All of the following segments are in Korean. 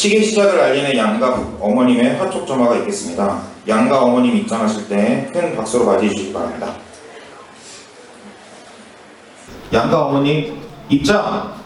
시계 시작을 알리는 양가 어머님의 화촉 점화가 있겠습니다. 양가 어머님 입장하실 때 큰 박수로 맞이해 주시기 바랍니다. 양가 어머님 입장!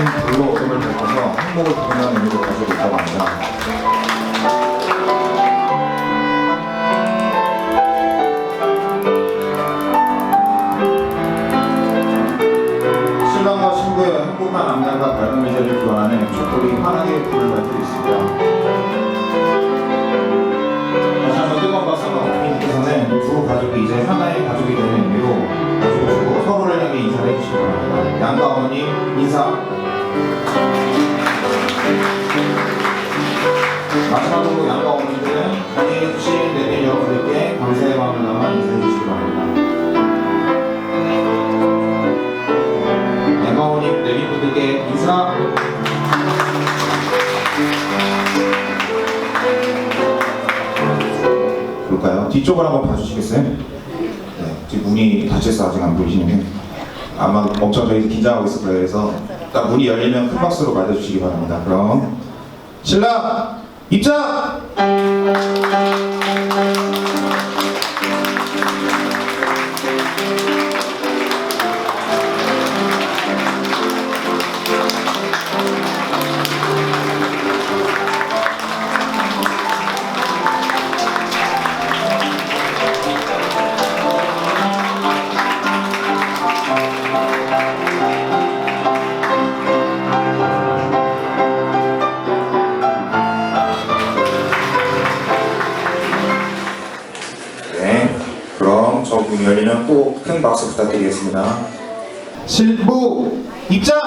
점화는 불로 어둠을 밝혀서 행복을 부른다는 의미로 가지고 있다고 합니다. 신랑과 신부의 행복한 안녕과 밝은 미래를 기원하는 촛불이 환하게 불을 밝히고 있습니다. 두 가족이 이제 하나의 가족이 되는 의미로 서로를 향해 인사를 해주시기 바랍니다. 양가 어머님 인사. 마지막으로 양가 어머님들은 자리해 주신 내빈 여러분들께 감사의 마음을 담아 인사해 주시기 바랍니다. 양가 어머님 내빈 분들께 인사. 볼까요? 뒤쪽을 한번 봐주시겠어요? 네, 지금 문이 닫혀서 아직 안 보이시는데 아마 엄청 저희 긴장하고 있을 거예요. 그래서 딱 문이 열리면 큰 박수로 맞아주시기 바랍니다. 그럼 신랑 입장! 큰 박수 부탁드리겠습니다. 신부 입장!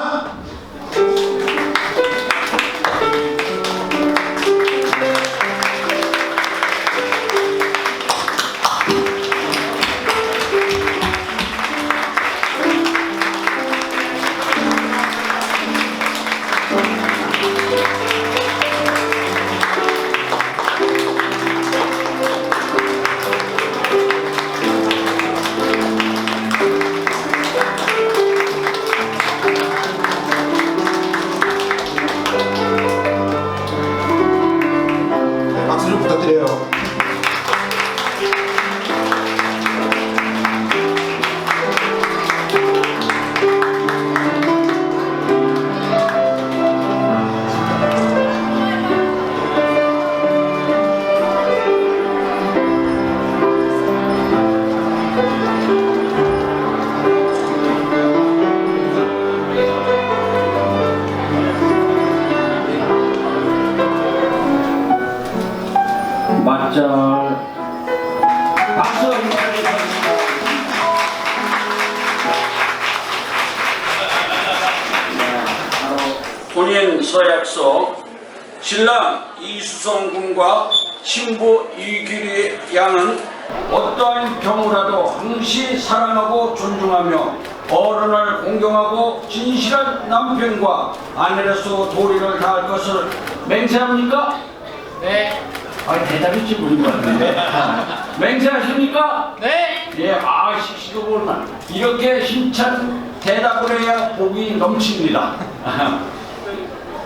본인 서약서 신랑 이수성 군과 신부 이규리 양은 어떠한 경우라도 항시 사랑하고 존중하며 어른을 공경하고 진실한 남편과 아내로서 도리를 다할 것을 맹세합니까? 네. 아 대답이 좀 무린 것 같은데. 맹세하십니까? 네. 예, 아, 시시도 볼만 이렇게 힘찬 대답을 해야 복이 넘칩니다.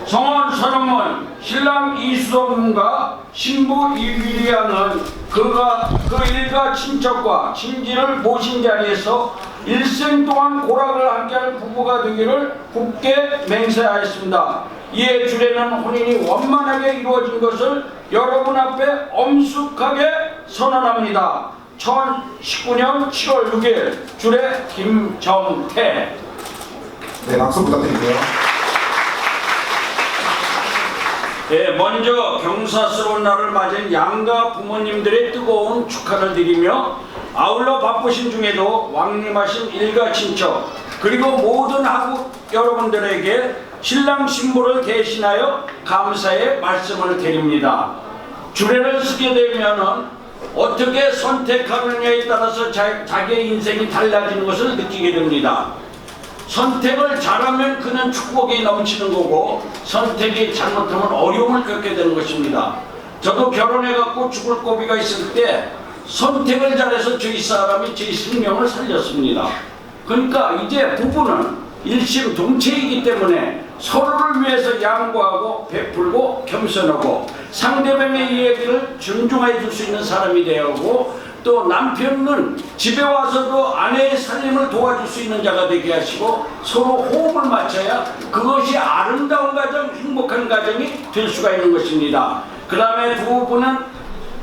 성원 서령은 신랑 이수성과 신부 양은 그가 그 일가 친척과 친지를 모신 자리에서 일생 동안 고락을 함께할 부부가 되기를 굳게 맹세하였습니다. 이에 주례는 혼인이 원만하게 이루어진 것을 여러분 앞에 엄숙하게 선언합니다. 2019년 7월 6일 주례 김정태 네, 박수 부탁드릴게요. 예, 먼저 경사스러운 날을 맞은 양가 부모님들의 뜨거운 축하를 드리며 아울러 바쁘신 중에도 왕림하신 일가 친척 그리고 모든 한국 여러분들에게 신랑 신부를 대신하여 감사의 말씀을 드립니다. 주례를 쓰게 되면은 어떻게 선택하느냐에 따라서 자, 자기의 인생이 달라지는 것을 느끼게 됩니다. 선택을 잘하면 그는 축복이 넘치는 거고 선택이 잘못하면 어려움을 겪게 되는 것입니다. 저도 결혼해갖고 죽을 고비가 있을 때 선택을 잘해서 저희 사람이 제 생명을 살렸습니다. 그러니까 이제 부부는 일심동체이기 때문에 서로를 위해서 양보하고 베풀고 겸손하고 상대방의 이야기를 존중해 줄 수 있는 사람이 되고 또 남편은 집에 와서도 아내의 살림을 도와줄 수 있는 자가 되게 하시고 서로 호흡을 맞춰야 그것이 아름다운 가정, 행복한 가정이 될 수가 있는 것입니다. 그 다음에 두 분은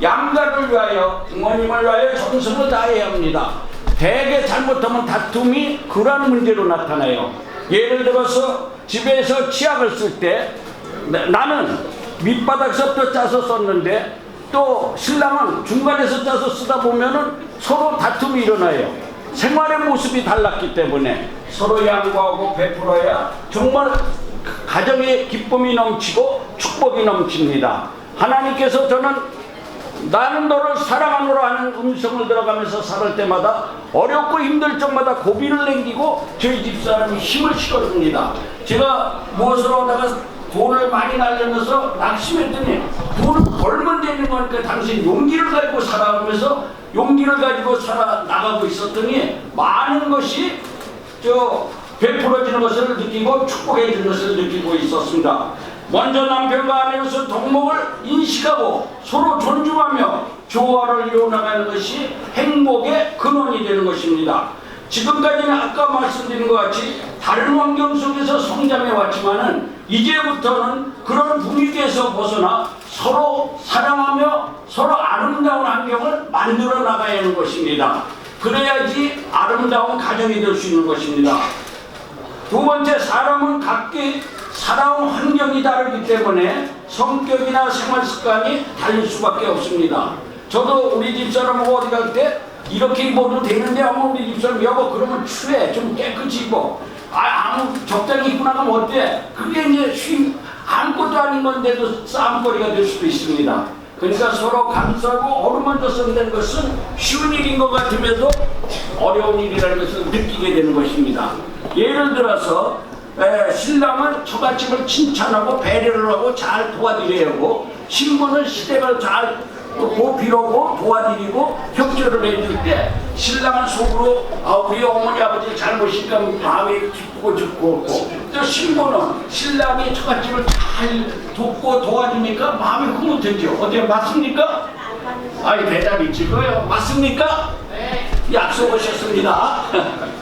양가를 위하여 부모님을 위하여 정성을 다해야 합니다. 대개 잘못하면 다툼이 그러한 문제로 나타나요. 예를 들어서 집에서 치약을 쓸 때 나는 밑바닥서부터 짜서 썼는데 또 신랑은 중간에서 짜서 쓰다 보면은 서로 다툼이 일어나요. 생활의 모습이 달랐기 때문에 서로 양보하고 베풀어야 정말 가정의 기쁨이 넘치고 축복이 넘칩니다. 하나님께서 저는 나는 너를 사랑하노라 하는 음성을 들어가면서 살을 때마다 어렵고 힘들 적마다 고비를 남기고 저희 집사람이 힘을 실어줍니다. 제가 무엇을 하다가 돈을 많이 날려서 낙심했더니 돈을 벌면 되는 거니까 당신 용기를 가지고 살아가면서 용기를 가지고 살아 나가고 있었더니 많은 것이 저 베풀어지는 것을 느끼고 축복해 주는 것을 느끼고 있었습니다. 먼저 남편과 아내로서 동목을 인식하고 서로 존중하며 조화를 이루어나가는 것이 행복의 근원이 되는 것입니다. 지금까지는 아까 말씀드린 것 같이 다른 환경 속에서 성장해 왔지만은 이제부터는 그런 분위기에서 벗어나 서로 사랑하며 서로 아름다운 환경을 만들어 나가야 하는 것입니다. 그래야지 아름다운 가정이 될 수 있는 것입니다. 두 번째 사람은 각기 살아온 환경이 다르기 때문에 성격이나 생활 습관이 다를 수밖에 없습니다. 저도 우리 집사람하고 어디 갈 때 이렇게 입어도 되는데 아무 우리 집사람 여보 그러면 추해 좀 깨끗이 입어 아 아무 적당히 입고 나가면 어때 그게 이제 쉼 아무것도 아닌 건데도 싸움거리가 될 수도 있습니다. 그러니까 서로 감싸고 어루만져 쓴다는 것은 쉬운 일인 것 같으면서 어려운 일이라는 것을 느끼게 되는 것입니다. 예를 들어서 에, 신랑은 처갓집을 칭찬하고 배려를 하고 잘 도와드려야 하고 신부는 시댁을 잘 보필하고 도와드리고 협조를 해줄 때 신랑은 속으로 아, 우리 어머니 아버지 잘못이니까 마음이 기쁘고 좋고 또 신부는 신랑이 처갓집을 잘 돕고 도와주니까 마음이 흐뭇해져 어때 맞습니까? 아이 대답이 지고요. 맞습니까? 네. 약속하셨습니다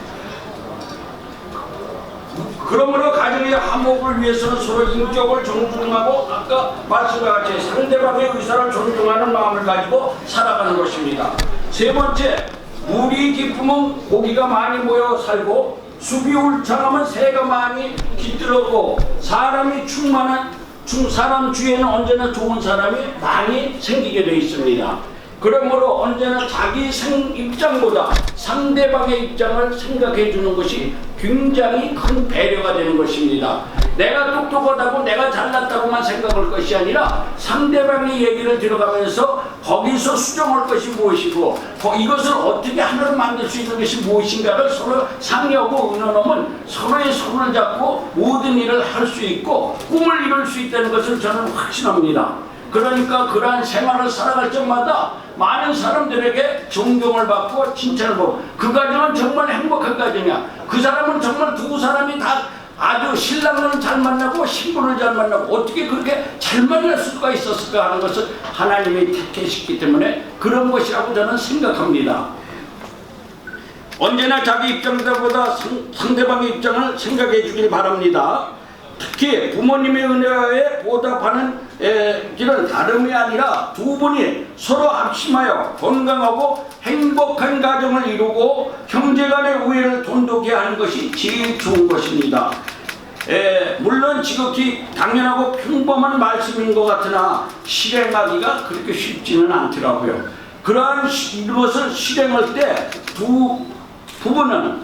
그러므로 가정의 화목을 위해서는 서로 인격을 존중하고 아까 말씀과 같이 상대방의 의사를 존중하는 마음을 가지고 살아가는 것입니다. 세 번째, 물이 깊으면 고기가 많이 모여 살고 숲이 울창하면 새가 많이 깃들었고 사람이 충만한 충 사람 주위에는 언제나 좋은 사람이 많이 생기게 되어 있습니다. 그러므로 언제나 자기 생 입장보다 상대방의 입장을 생각해 주는 것이 굉장히 큰 배려가 되는 것입니다. 내가 똑똑하다고 내가 잘났다고만 생각할 것이 아니라 상대방의 얘기를 들어가면서 거기서 수정할 것이 무엇이고 거- 이것을 어떻게 하나로 만들 수 있는 것이 무엇인가를 서로 상의하고 의논하면 서로의 손을 잡고 모든 일을 할 수 있고 꿈을 이룰 수 있다는 것을 저는 확신합니다. 그러니까 그러한 생활을 살아갈 적마다 많은 사람들에게 존경을 받고 칭찬을 받고 그 가정은 정말 행복한 가정이야. 그 사람은 정말 두 사람이 다 아주 신랑을 잘 만나고 신부를 잘 만나고 어떻게 그렇게 잘 만날 수가 있었을까 하는 것을 하나님이 택하셨기 때문에 그런 것이라고 저는 생각합니다. 언제나 자기 입장보다 상- 상대방의 입장을 생각해 주길 바랍니다. 특히 부모님의 은혜에 보답하는 에, 길은 다름이 아니라 두 분이 서로 합심하여 건강하고 행복한 가정을 이루고 형제간의 우애를 돈독히 하는 것이 제일 좋은 것입니다. 에, 물론 지극히 당연하고 평범한 말씀인 것 같으나 실행하기가 그렇게 쉽지는 않더라고요. 그러한 시- 이것을 실행할 때 두 부부는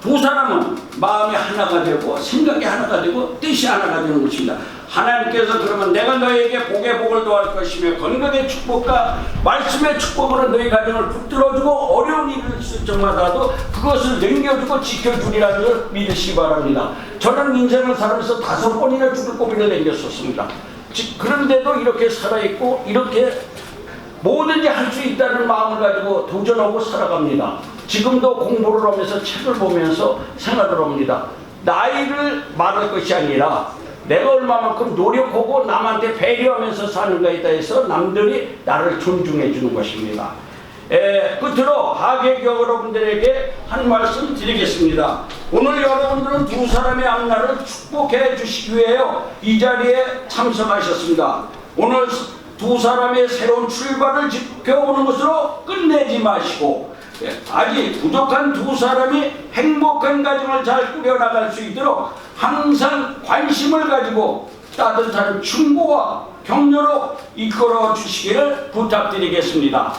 두 사람은 마음이 하나가 되고 생각이 하나가 되고 뜻이 하나가 되는 것입니다. 하나님께서 그러면 내가 너에게 복의 복을 더할 것이며 건강의 축복과 말씀의 축복으로 너희 가정을 붙들어주고 어려운 일을 있을 적마다도 그것을 넘겨주고 지켜주리라는 걸 믿으시기 바랍니다. 저는 인생을 살면서 다섯 번이나 죽을 고비를 넘겼었습니다. 지- 그런데도 이렇게 살아있고 이렇게 뭐든지 할 수 있다는 마음을 가지고 도전하고 살아갑니다. 지금도 공부를 하면서 책을 보면서 생각을 합니다. 나이를 말할 것이 아니라 내가 얼마만큼 노력하고 남한테 배려하면서 사는 것에 대해서 남들이 나를 존중해 주는 것입니다. 에, 끝으로 하객 여러분들에게 한 말씀 드리겠습니다. 오늘 여러분들은 두 사람의 앞날을 축복해 주시기 위해 이 자리에 참석하셨습니다. 오늘 두 사람의 새로운 출발을 지켜오는 것으로 끝내지 마시고 예, 아직 부족한 두 사람이 행복한 가정을 잘 꾸려나갈 수 있도록 항상 관심을 가지고 따뜻한 충고와 격려로 이끌어 주시기를 부탁드리겠습니다.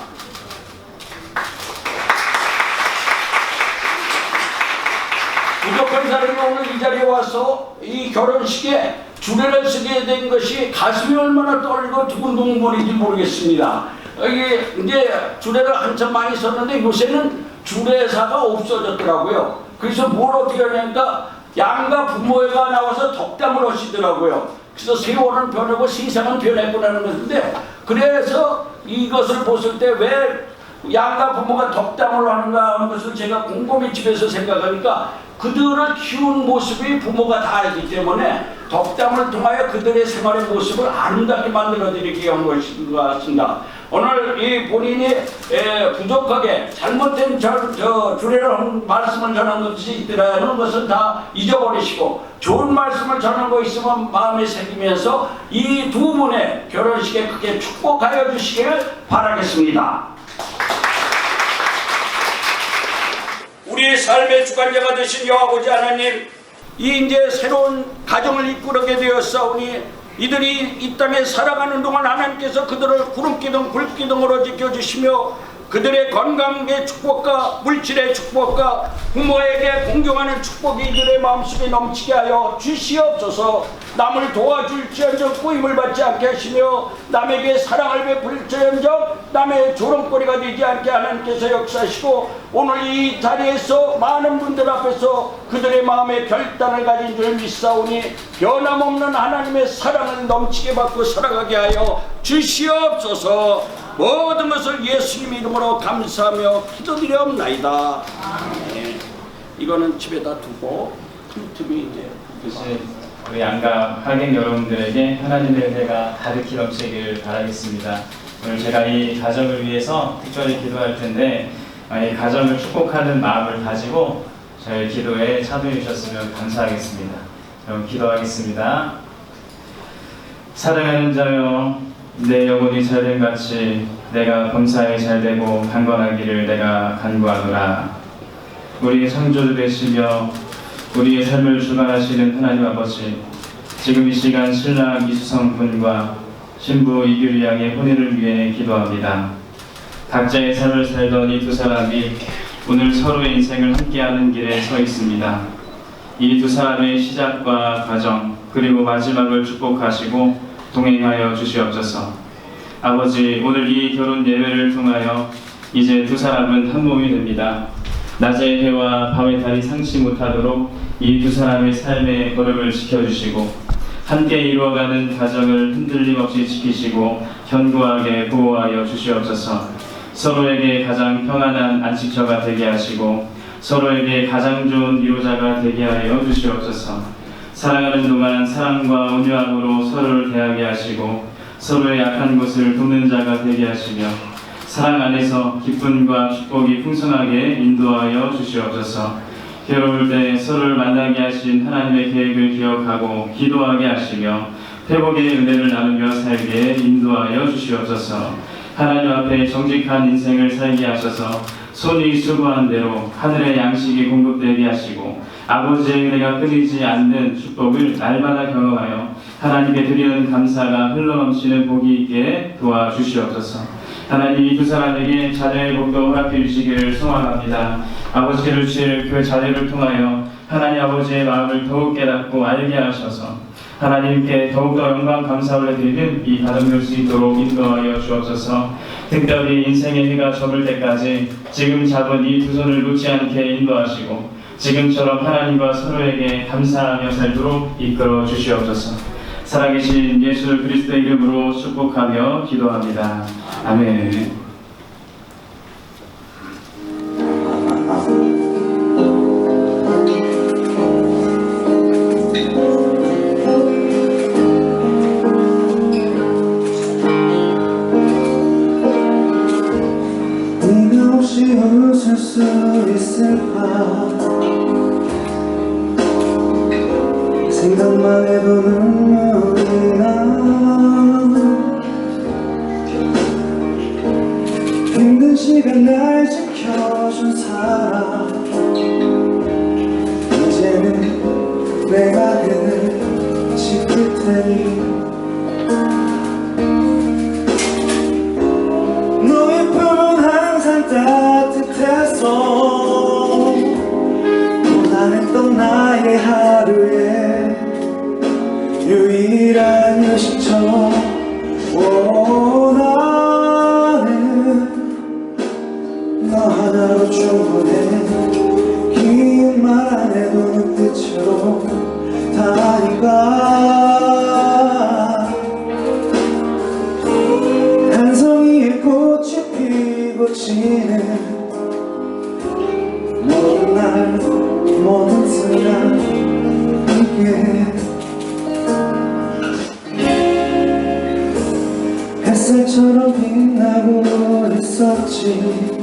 부족한 사람이 오늘 이 자리에 와서 이 결혼식에 주례를 쓰게 된 것이 가슴이 얼마나 떨리고 두근두근거리는지 모르겠습니다. 이게 이제 주례를 한참 많이 썼는데 요새는 주례사가 없어졌더라고요. 그래서 뭘 어떻게 하냐니까 양가 부모가 나와서 덕담을 하시더라고요. 그래서 세월은 변하고 세상은 변했구나는 것인데 그래서 이것을 봤을 때왜 양가 부모가 덕담을 하는가 하는 것을 제가 곰곰이 집에서 생각하니까 그들을 키운 모습이 부모가 다 알기 때문에 덕담을 통하여 그들의 생활의 모습을 아름답게 만들어 드리기 위한 것인 것 같습니다. 오늘 이 본인이 에, 부족하게 잘못된 저 주례를 한 말씀을 전한 것이 있더라는 것은 다 잊어버리시고 좋은 말씀을 전한 거 있으면 마음에 새기면서 이 두 분의 결혼식에 크게 축복하여 주시기를 바라겠습니다. 우리의 삶의 주관자가 되신 여아버지 하나님 이 이제 새로운 가정을 이끌게 되었사오니 이들이 이 땅에 살아가는 동안 하나님께서 그들을 구름기둥 불기둥으로 지켜주시며 그들의 건강의 축복과 물질의 축복과 부모에게 공경하는 축복이 이들의 마음속에 넘치게 하여 주시옵소서. 남을 도와줄지언정 꾸임을 받지 않게 하시며 남에게 사랑을 베풀지언정 남의 조롱거리가 되지 않게 하나님께서 역사하시고 오늘 이 자리에서 많은 분들 앞에서 그들의 마음에 결단을 가진 줄 믿사오니 변함없는 하나님의 사랑을 넘치게 받고 살아가게 하여 주시옵소서 모든 것을 예수님 이름으로 감사하며 기도드리옵나이다 아멘. 이거는 집에다 두고 틈틈이 이제 이제 우리 양가 하객 여러분들에게 하나님의 은혜가 가득히 넘치기를 바라겠습니다. 오늘 제가 이 가정을 위해서 특별히 기도할 텐데 아, 이 가정을 축복하는 마음을 가지고 저희 기도에 참여해 주셨으면 감사하겠습니다. 그럼 기도하겠습니다. 사랑하는 자여, 내 영혼이 잘됨 같이 내가 범사에 잘되고 강건하기를 내가 간구하노라. 우리 창조주 되시며 우리의 삶을 주관하시는 하나님 아버지, 지금 이 시간 신랑 이수성 군과 신부 이규리 양의 혼인을 위해 기도합니다. 각자의 삶을 살던 이 두 사람이 오늘 서로의 인생을 함께하는 길에 서 있습니다. 이 두 사람의 시작과 과정 그리고 마지막을 축복하시고 동행하여 주시옵소서. 아버지, 오늘 이 결혼 예배를 통하여 이제 두 사람은 한 몸이 됩니다. 낮의 해와 밤의 달이 상치 못하도록 이 두 사람의 삶의 걸음을 지켜주시고 함께 이루어가는 가정을 흔들림 없이 지키시고 견고하게 보호하여 주시옵소서. 서로에게 가장 평안한 안식처가 되게 하시고 서로에게 가장 좋은 위로자가 되게 하여 주시옵소서. 사랑하는 동안 사랑과 온유함으로 서로를 대하게 하시고 서로의 약한 곳을 돕는 자가 되게 하시며 사랑 안에서 기쁨과 축복이 풍성하게 인도하여 주시옵소서. 괴로울 때 서로를 만나게 하신 하나님의 계획을 기억하고 기도하게 하시며 회복의 은혜를 나누며 살게 인도하여 주시옵소서. 하나님 앞에 정직한 인생을 살게 하셔서 손이 수고한 대로 하늘의 양식이 공급되게 하시고 아버지의 은혜가 끊이지 않는 축복을 날마다 경험하여 하나님께 드리는 감사가 흘러넘치는 복이 있게 도와주시옵소서. 하나님 이 두 사람에게 자녀의 복도 허락해 주시기를 소원합니다. 아버지께로 주실 그 자녀를 통하여 하나님 아버지의 마음을 더욱 깨닫고 알게 하셔서 하나님께 더욱더 영광 감사 올려드리는 이 가정될 수 있도록 인도하여 주옵소서. 특별히 인생의 해가 저물 때까지 지금 잡은 이 두 손을 놓지 않게 인도하시고 지금처럼 하나님과 서로에게 감사하며 살도록 이끌어 주시옵소서. 살아계신 예수 그리스도의 이름으로 축복하며 기도합니다. 아멘. 사람 이제는 내가 그를 지킬 테니. 나의 하루에 유일한 휴식처 오, 하나로 충분해. 긴 말 안 해도 눈빛으로 다 아니까 한 송이의 꽃이 피고 지는 모든 날 모든 순간 함께 햇살처럼 빛나고 있었지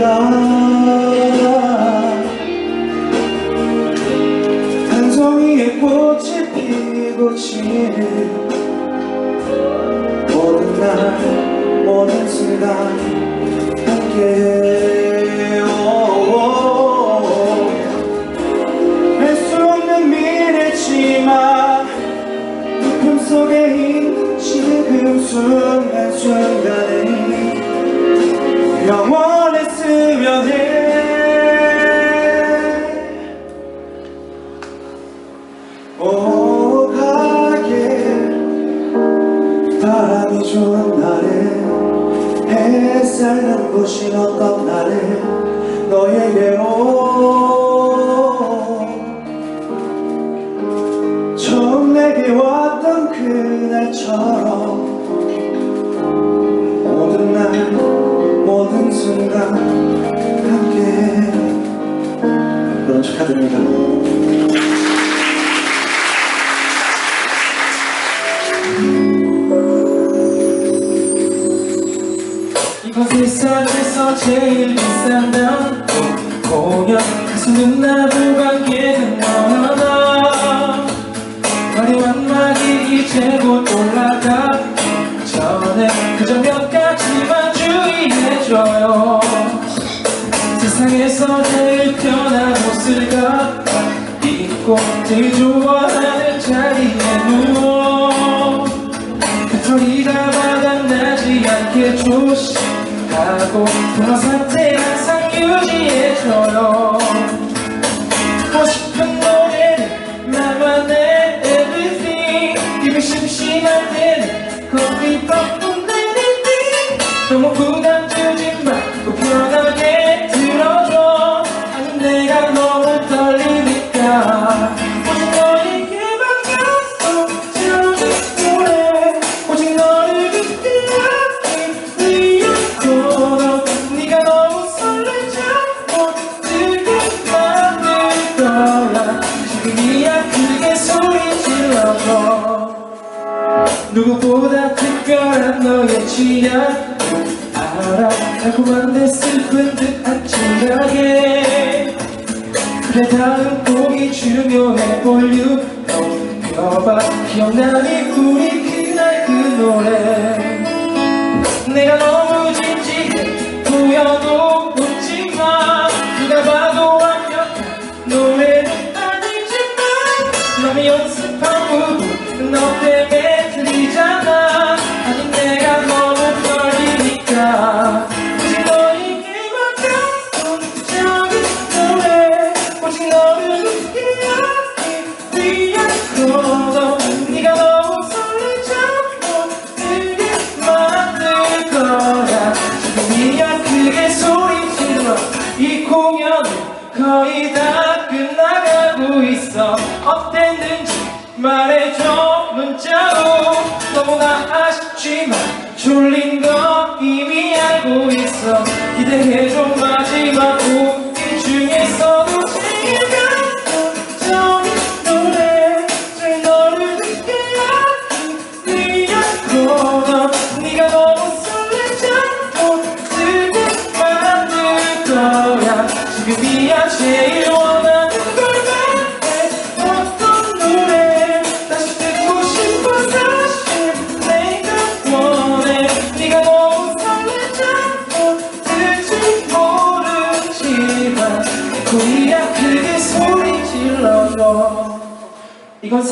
말 가수는 나보고 가게는 너나 화려한 막이 이제 곧 올라가. 전에 그저 몇 가지만 주의해줘요. 세상에서 제일 편한 옷을 갖입고 제일 좋아하는 자리에 누워. 배터리가 바닥나지 않게 조심하고 통화 상태 항상 유지해줘요 달콤한데 슬픈 듯한 진하게. 그래 다음 곡이 중요해 볼륨 높여봐. 기억나니? 우리 그날 그 노래. 내가 너무 진지해. 보여도 웃지마 누가 봐도 완벽한 노래는 아니지만 너무 연습한 부분. 너 때문에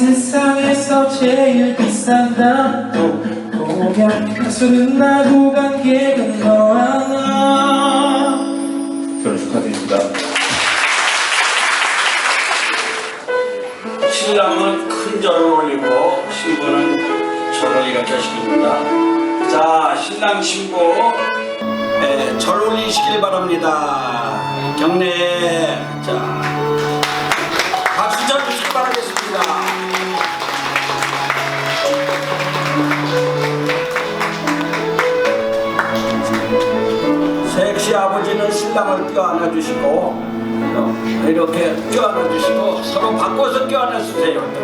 세상에서 제일 비싼 단도 공약 가수는 나고 관객은 너와 나 결혼 축하드립니다. 신랑은 큰 절을 올리고 신부는 절을 이렇게 시킵니다. 자, 신랑 신부 네, 절 올리시길 바랍니다. 경례 자 신랑을 껴안아 주시고 어, 이렇게 껴안아 주시고 서로 바꿔서 껴안아 주세요. 또.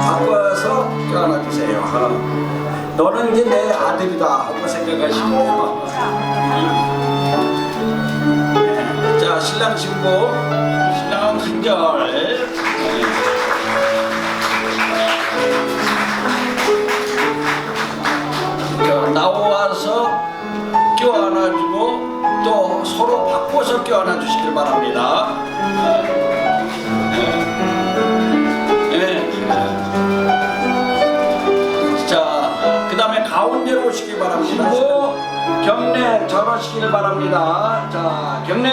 바꿔서 껴안아 주세요. 어. 너는 이제 내 아들이다 하고 생각하시고 네. 자 신랑 신부 신랑은 큰절 경례 절하시길 바랍니다. 자, 경례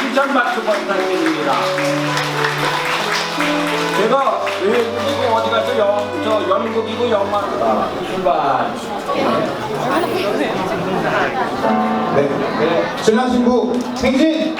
힘찬 박수 부탁드립니다. 제가 외국이고 어디 가서 영, 저 연극이고 영화 출발. 네. 신랑 신부 행진!